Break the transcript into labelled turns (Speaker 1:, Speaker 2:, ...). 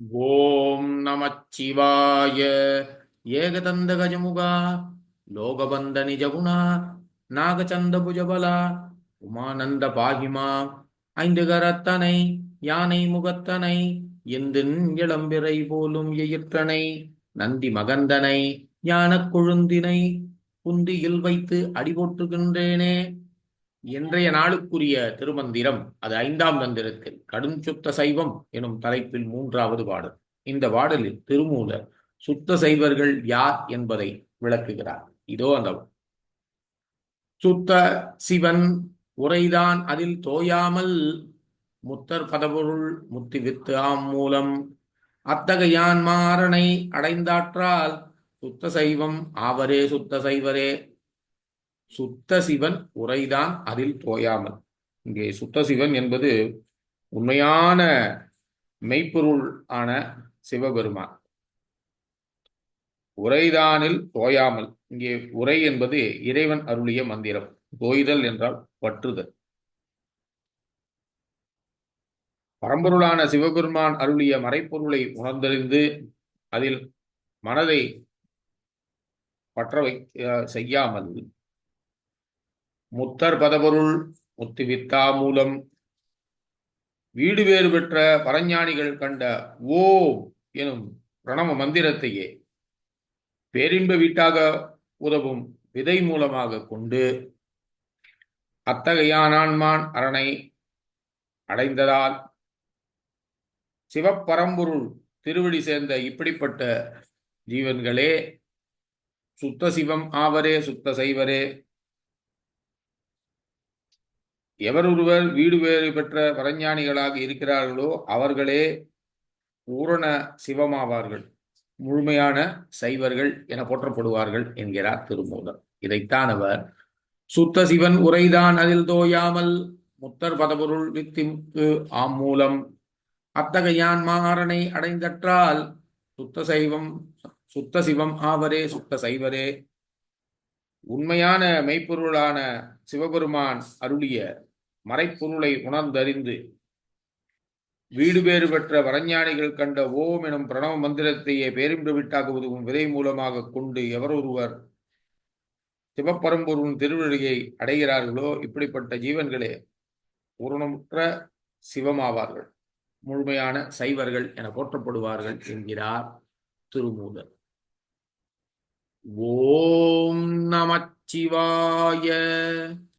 Speaker 1: ஓம் நமச்சிவாய. ஏகதந்த கஜமுகா லோகபந்த நிஜகுணா நாகச்சந்த புஜபலா உமானந்த பாகிமா ஐந்து கரத்தனை யானை முகத்தனை எந்தின் இளம்பிறை போலும் எயிற்றனை நந்தி மகந்தனை ஞானக் கொழுந்தினை குந்தியில் வைத்து அடிபோட்டுகின்றேனே இன்றைய நாளுக்குரிய திருமந்திரம் அது ஐந்தாம் மந்திரத்தில் கடும் சுத்த சைவம் எனும் தலைப்பில் மூன்றாவது பாடல். இந்த பாடலில் திருமூலர் சுத்த சைவர்கள் யார் என்பதை விளக்குகிறார். இதோ அந்த சுத்த சிவன் உரைதான் அதில் தோயாமல் முத்தர் பதபொருள் முத்தி வித்து ஆம் மூலம் அத்தகையான் மாறனை அடைந்தாற்றால் சுத்த சைவம் ஆவரே சுத்த சைவரே சுத்த சிவன் உரைதான் அதில் தோயாமல். இங்கே சுத்த சிவன் என்பது உண்மையான மெய்ப்பொருள் ஆன சிவபெருமான். உரைதானில் தோயாமல். இங்கே உரை என்பது இறைவன் அருளிய மந்திரம். தோய்தல் என்றால் பற்றுதல். பரம்பொருளான சிவபெருமான் அருளிய மறைப்பொருளை உணர்ந்தறிந்து அதில் மனதை பற்ற வை செய்யாமல் முத்தர் பதபொருள் முத்துவித்தா மூலம். வீடு வேறு பெற்ற பரஞ்ஞானிகள் கண்ட ஓ எனும் பிரணவ மந்திரத்தையே பேரின்ப வீட்டாக உதவும் விதை மூலமாக கொண்டு அத்தகையானான்மான் அரணை அடைந்ததால் சிவப்பரம்பொருள் திருவடி சேர்ந்த இப்படிப்பட்ட ஜீவன்களே சுத்த சிவம் ஆவரே சுத்த சைவரே எவர் ஒருவர் வீடு வேறு பெற்ற பரஞ்ஞானிகளாக இருக்கிறார்களோ அவர்களே பூரண சிவமாவார்கள் முழுமையான சைவர்கள் என போற்றப்படுவார்கள் என்கிறார் திருமூலர். இதைத்தான் அவர் சுத்த சிவன் உரைதான் அதில் தோயாமல் முத்தர் பதபொருள் வித்திக்கு ஆம் மூலம் அத்தகையான் மாறனை அடைந்தற்றால் சுத்த சைவம் சுத்த சிவம் ஆவரே சுத்த சைவரே. உண்மையான மெய்ப்பொருளான சிவபெருமான் அருளிய மறைப்பொருளை உணர்ந்தறிந்து வீடு பேறு பெற்ற வரஞானிகள் கண்ட ஓம் எனும் பிரணவ மந்திரத்தையே பேரின்பு விட்டாக்குவதும் விதை மூலமாக கொண்டு எவரொருவர் சிவப்பரம்பொருள் திருவிழியை அடைகிறார்களோ இப்படிப்பட்ட ஜீவன்களே பூரணமுற்ற சிவமாவார்கள். முழுமையான சைவர்கள் என போற்றப்படுவார்கள் என்கிறார் திருமூலர் ஓம் நமச்சிவாய